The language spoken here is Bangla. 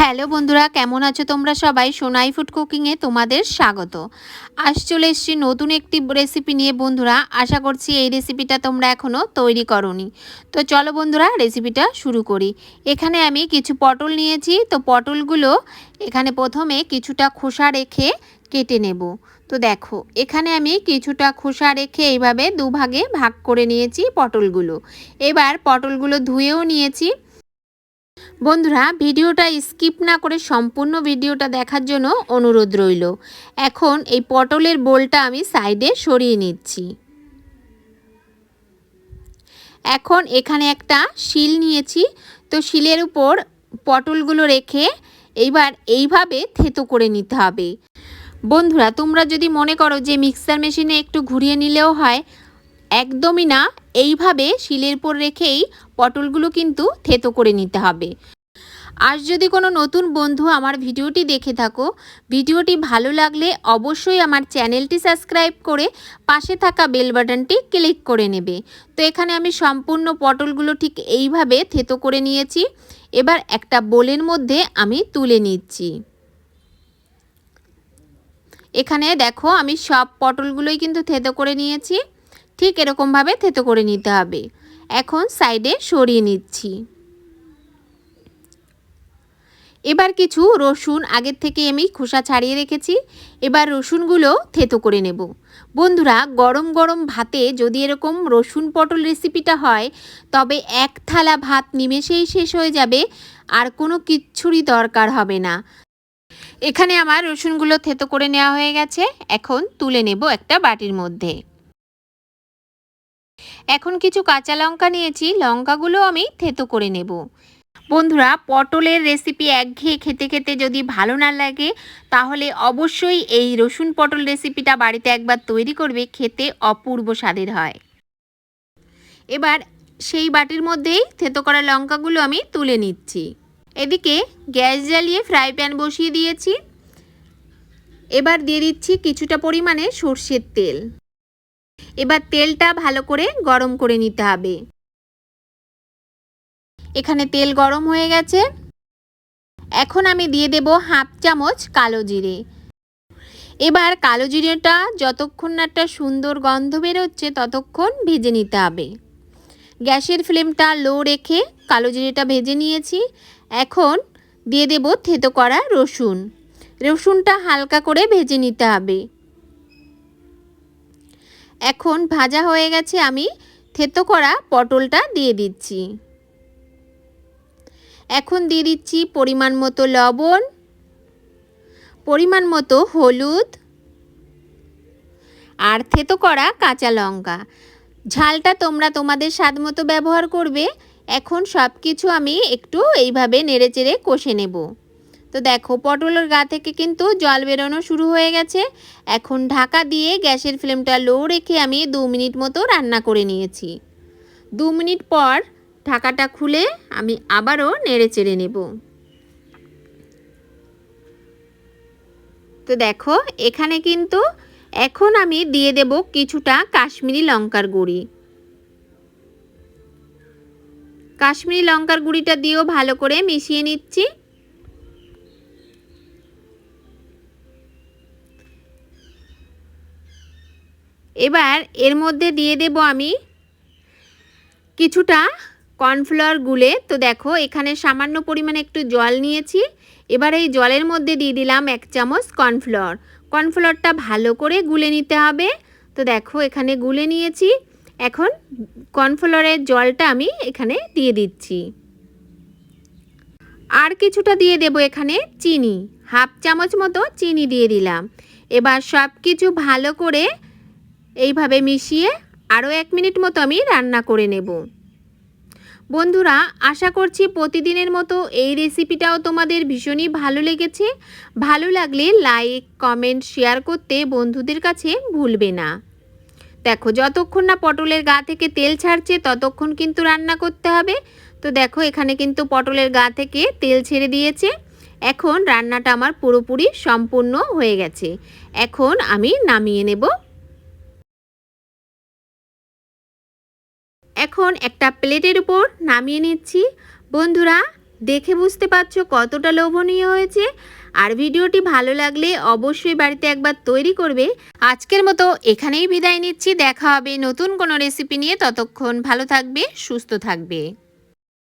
হ্যালো বন্ধুরা, কেমন আছো তোমরা সবাই? সোনাই ফুড কুকিংয়ে তোমাদের স্বাগত। আজ চলে এসেছি নতুন একটি রেসিপি নিয়ে বন্ধুরা। আশা করছি এই রেসিপিটা তোমরা এখনও তৈরি করনি। তো চলো বন্ধুরা রেসিপিটা শুরু করি। এখানে আমি কিছু পটল নিয়েছি। তো পটলগুলো এখানে প্রথমে কিছুটা খোসা রেখে কেটে নেব। তো দেখো, এখানে আমি কিছুটা খোসা রেখে এইভাবে দুভাগে ভাগ করে নিয়েছি পটলগুলো। এবার পটলগুলো ধুয়েও নিয়েছি। বন্ধুরা, ভিডিওটা স্কিপ না করে সম্পূর্ণ ভিডিওটা দেখার জন্য অনুরোধ রইল। এখন এই পটলের বোলটা আমি সাইডে সরিয়ে নিচ্ছি। এখন এখানে একটা শিল নিয়েছি। তো শিলের উপর পটলগুলো রেখে এইবার এইভাবে থেতো করে নিতে হবে। বন্ধুরা, তোমরা যদি মনে করো যে মিক্সার মেশিনে একটু ঘুরিয়ে নিলেও হয়, একদমই না। এইভাবে শিলের উপর রেখেই পটলগুলো কিন্তু থেতো করে নিতে হবে। আর যদি কোনো নতুন বন্ধু আমার ভিডিওটি দেখে থাকো, ভিডিওটি ভালো লাগলে অবশ্যই আমার চ্যানেলটি সাবস্ক্রাইব করে পাশে থাকা বেল বাটনটি ক্লিক করে নেবে। তো এখানে আমি সম্পূর্ণ পটলগুলো ঠিক এইভাবে থেতো করে নিয়েছি। এবার একটা বোলের মধ্যে আমি তুলে নিচ্ছি। এখানে দেখো আমি সব পটলগুলোই কিন্তু থেতো করে নিয়েছি। ঠিক এরকমভাবে থেতো করে নিতে হবে। এখন সাইডে সরিয়ে নিচ্ছি। এবার কিছু রসুন আগের থেকে আমি খোসা ছাড়িয়ে রেখেছি। এবার রসুনগুলো থেতো করে নেব। বন্ধুরা, গরম গরম ভাতে যদি এরকম রসুন পটল রেসিপিটা হয়, তবে এক থালা ভাত নিমেষেই শেষ হয়ে যাবে, আর কোনো কিচ্ছুরই দরকার হবে না। এখানে আমার রসুনগুলো থেতো করে নেওয়া হয়ে গেছে। এখন তুলে নেব একটা বাটির মধ্যে। এখন কিছু কাঁচা লঙ্কা নিয়েছি, লঙ্কাগুলো আমি থেতো করে নেব। বন্ধুরা, পটলের রেসিপি একঘেয়ে খেতে খেতে যদি ভালো না লাগে, তাহলে অবশ্যই এই রসুন পটল রেসিপিটা বাড়িতে একবার তৈরি করবে, খেতে অপূর্ব স্বাদের হয়। এবার সেই বাটির মধ্যেই থেতো করা লঙ্কাগুলো আমি তুলে নিচ্ছি। এদিকে গ্যাস জ্বালিয়ে ফ্রাই প্যান বসিয়ে দিয়েছি। এবার দিয়ে দিচ্ছি কিছুটা পরিমাণে সর্ষের তেল। এবার তেলটা ভালো করে গরম করে নিতে হবে। এখানে তেল গরম হয়ে গেছে। এখন আমি দিয়ে দেব হাফ চামচ কালো জিরে। এবার কালো জিরেটা যতক্ষণ একটা সুন্দর গন্ধ বেরোচ্ছে ততক্ষণ ভেজে নিতে হবে। গ্যাসের ফ্লেমটা লো রেখে কালো জিরেটা ভেজে নিয়েছি। এখন দিয়ে দেব থেতো করা রসুন। রসুনটা হালকা করে ভেজে নিতে হবে। এখন ভাজা হয়ে গেছে আমি থেতো করা পটলটা দিয়ে দিচ্ছি। এখন দিয়ে দিচ্ছি পরিমাণ মতো লবণ, পরিমাণ মতো হলুদ আর থেতো করা কাঁচা লঙ্কা। ঝালটা তোমরা তোমাদের স্বাদ মতো ব্যবহার করবে। এখন সব কিছু আমি একটু এইভাবে নেড়েচেড়ে কষে নেব। তো দেখো, পটলের গা থেকে কিন্তু জল বেরোনো শুরু হয়ে গেছে। এখন ঢাকা দিয়ে গ্যাসের ফ্লেমটা লো রেখে আমি দু মিনিট মতো রান্না করে নিয়েছি। দু মিনিট পর ঢাকাটা খুলে আমি আবারও নেড়ে চেড়ে নেব। তো দেখো, এখানে কিন্তু এখন আমি দিয়ে দেব কিছুটা কাশ্মীরি লঙ্কার গুঁড়ি। কাশ্মীরি লঙ্কার গুঁড়িটা দিয়েও ভালো করে মিশিয়ে নিচ্ছি। এবার এর মধ্যে দিয়ে দেব আমি কিছুটা কর্নফ্লাওয়ার গুলে। তো দেখো, এখানে সামান্য পরিমাণে একটু জল নিয়েছি। এবার এই জলের মধ্যে দিয়ে দিলাম এক চামচ কর্নফ্লাওয়ার। কর্নফ্লাওয়ারটা ভালো করে গুলে নিতে হবে। তো দেখো, এখানে গুলে নিয়েছি। এখন কর্নফ্লাওয়ারের জলটা আমি এখানে দিয়ে দিচ্ছি। আর কিছুটা দিয়ে দেব এখানে চিনি। হাফ চামচ মতো চিনি দিয়ে দিলাম। এবার সব কিছু ভালো করে এইভাবে মিশিয়ে আরও এক মিনিট মতো আমি রান্না করে নেব। বন্ধুরা, আশা করছি প্রতিদিনের মতো এই রেসিপিটাও তোমাদের ভীষণই ভালো লেগেছে। ভালো লাগলে লাইক, কমেন্ট, শেয়ার করতে বন্ধুদের কাছে ভুলবে না। দেখো, যতক্ষণ না পটলের গা থেকে তেল ছাড়ছে, ততক্ষণ কিন্তু রান্না করতে হবে। তো দেখো, এখানে কিন্তু পটলের গা থেকে তেল ছেড়ে দিয়েছে। এখন রান্নাটা আমার পুরোপুরি সম্পূর্ণ হয়ে গেছে। এখন আমি নামিয়ে নেব এখন একটা প্লেটের উপর নামিয়ে নিচ্ছি। বন্ধুরা, দেখে বুঝতে পারছ কতটা লোভনীয় হয়েছে? আর ভিডিওটি ভালো লাগলে অবশ্যই বাড়িতে একবার তৈরি করবে। আজকের মতো এখানেই বিদায় নিচ্ছি। দেখা হবে নতুন কোনো রেসিপি নিয়ে। ততক্ষণ ভালো থাকবে, সুস্থ থাকবে।